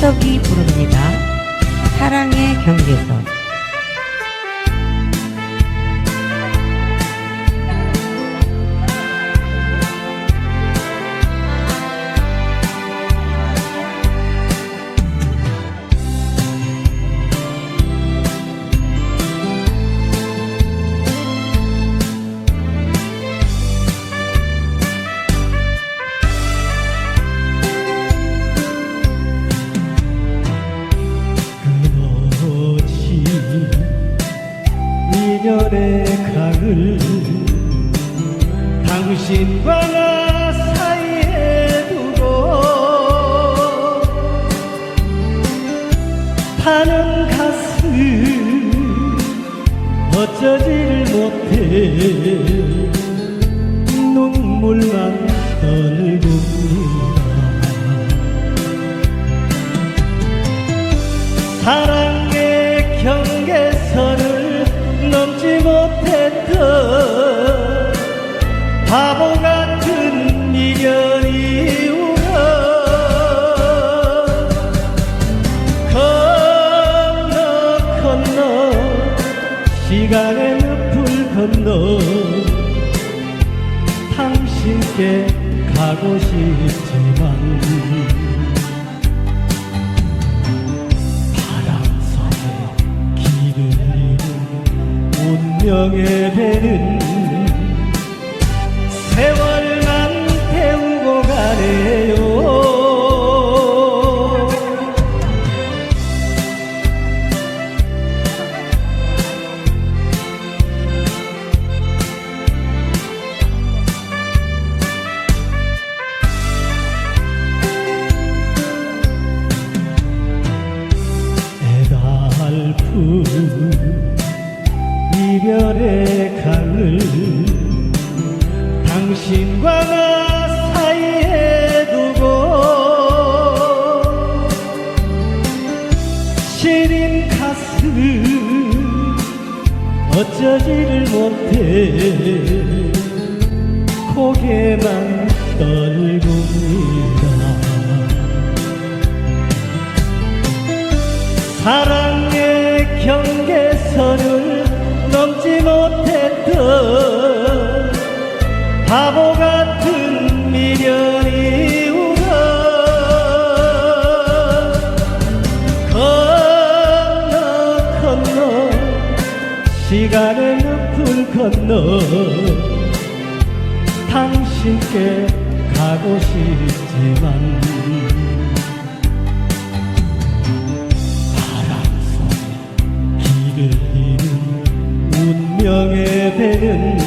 이석이 부릅니다. 사랑의 경계선. 미련의 강을 당신과 나 사이에 두고 타는 가슴 어쩌지를 못해 눈물만 떨굽니다. 사랑 바보 같은 미련이 울어 건너 건너 시간의 늪을 건너 당신께 가고 싶지만 운명의 배는 어쩌지를 못해. 고개만 떨굽니다. 사랑의 경계선을 넘지 못했던 바보 같은 시간의 늪을 건너 당신께 가고 싶지만 바람 속에 길을 잃은 운명의 배는